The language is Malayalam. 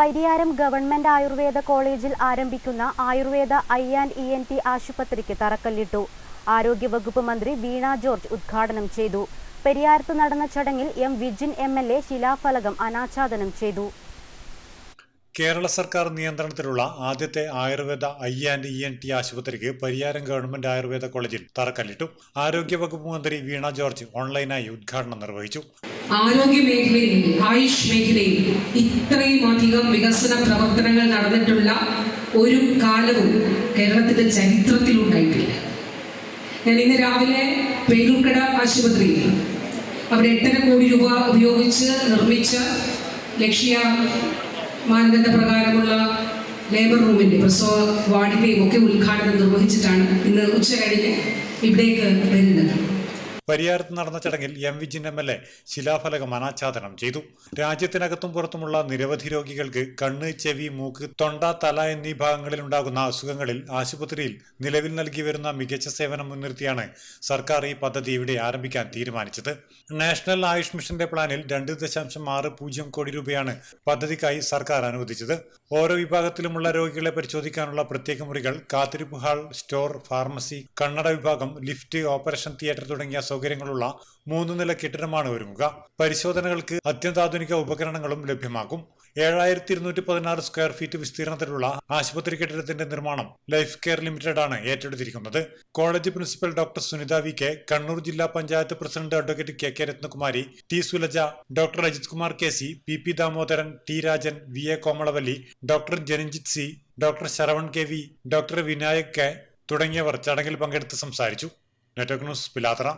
പരിയാരം ഗവൺമെന്റ് ആയുർവേദ കോളേജിൽ ആരംഭിക്കുന്ന Ayurveda I and E N T ആശുപത്രിക്ക് തറക്കല്ലിട്ടു. ആരോഗ്യവകുപ്പ് മന്ത്രി വീണ ജോർജ് ഉദ്ഘാടനം ചെയ്തു. പെരിയാരത്ത് നടന്ന ചടങ്ങിൽ M Vijin M L A ശിലാഫലകം അനാച്ഛാദനം ചെയ്തു. കേരള സർക്കാർ നിയന്ത്രണത്തിലുള്ള ആദ്യത്തെ Ayurveda I and E N T ആശുപത്രിക്ക് പരിയാരം ഗവൺമെന്റ് ആയുർവേദ കോളേജിൽ തറക്കല്ലിട്ടു. ആരോഗ്യവകുപ്പ് മന്ത്രി വീണ ജോർജ് ഓൺലൈനായി ഉദ്ഘാടനം നിർവഹിച്ചു. ആരോഗ്യ മേഖലയിൽ ആയുഷ് മേഖലയിൽ ഇത്രയും അധികം വികസന പ്രവർത്തനങ്ങൾ നടന്നിട്ടുള്ള ഒരു കാലവും കേരളത്തിന്റെ ചരിത്രത്തിൽ ഉണ്ടായിട്ടില്ല ഞാൻ ഇന്ന് രാവിലെ പേരൂർക്കട ആശുപത്രിയിൽ അവിടെ എട്ടര കോടി രൂപ ഉപയോഗിച്ച് നിർമ്മിച്ച ലക്ഷ്യ മാനദണ്ഡ പ്രകാരമുള്ള ലേബർ റൂമിന്റെ പ്രസവ വാർഡിന്റെയും ഒക്കെ ഉദ്ഘാടനം നിർവഹിച്ചിട്ടാണ് ഇന്ന് ഉച്ച കഴിഞ്ഞ് ഇവിടേക്ക് വരുന്നത്. പരിയാരത്ത് നടന്ന ചടങ്ങിൽ M Vijin M L A ശിലാഫലകം അനാച്ഛാദനം ചെയ്തു. രാജ്യത്തിനകത്തും പുറത്തുമുള്ള നിരവധി രോഗികൾക്ക് കണ്ണ് ചെവി മൂക്ക് തൊണ്ട തല എന്നീ ഭാഗങ്ങളിൽ ഉണ്ടാകുന്ന അസുഖങ്ങളിൽ ആശുപത്രിയിൽ നിലവിൽ നൽകി വരുന്ന മികച്ച സേവനം മുൻനിർത്തിയാണ് സർക്കാർ ഈ പദ്ധതി ഇവിടെ ആരംഭിക്കാൻ തീരുമാനിച്ചത്. നാഷണൽ ആയുഷ് മിഷന്റെ പ്ലാനിൽ രണ്ട് ദശാംശം ആറ് പൂജ്യം കോടി രൂപയാണ് പദ്ധതിക്കായി സർക്കാർ അനുവദിച്ചത്. ഓരോ വിഭാഗത്തിലുമുള്ള രോഗികളെ പരിശോധിക്കാനുള്ള പ്രത്യേക മുറികൾ കാത്തിരിപ്പ് ഹാൾ സ്റ്റോർ ഫാർമസി കണ്ണട വിഭാഗം ലിഫ്റ്റ് ഓപ്പറേഷൻ തിയേറ്റർ തുടങ്ങിയ സൗകര്യങ്ങളുള്ള മൂന്ന് നില കെട്ടിടമാണ് ഒരുങ്ങുക. പരിശോധനകൾക്ക് അത്യന്താധുനിക ഉപകരണങ്ങളും ലഭ്യമാകും. ഏഴായിരത്തി ഇരുന്നൂറ്റി പതിനാറ് സ്ക്വയർ ഫീറ്റ് വിസ്തീർണത്തിലുള്ള ആശുപത്രി കെട്ടിടത്തിന്റെ നിർമ്മാണം ലൈഫ് കെയർ ലിമിറ്റഡ് ആണ് ഏറ്റെടുത്തിരിക്കുന്നത്. College principal doctor Sunitha V K Kannur ജില്ലാ panchayat president advocate K K Ratnakumari T Sulaja doctor Ajith Kumar K C P P Damodaran T Rajan V A Komalavalli doctor Jananjith C doctor Saravan K V doctor Vinayak K തുടങ്ങിയവർ ചടങ്ങിൽ പങ്കെടുത്ത് സംസാരിച്ചു. Network news Pilathara.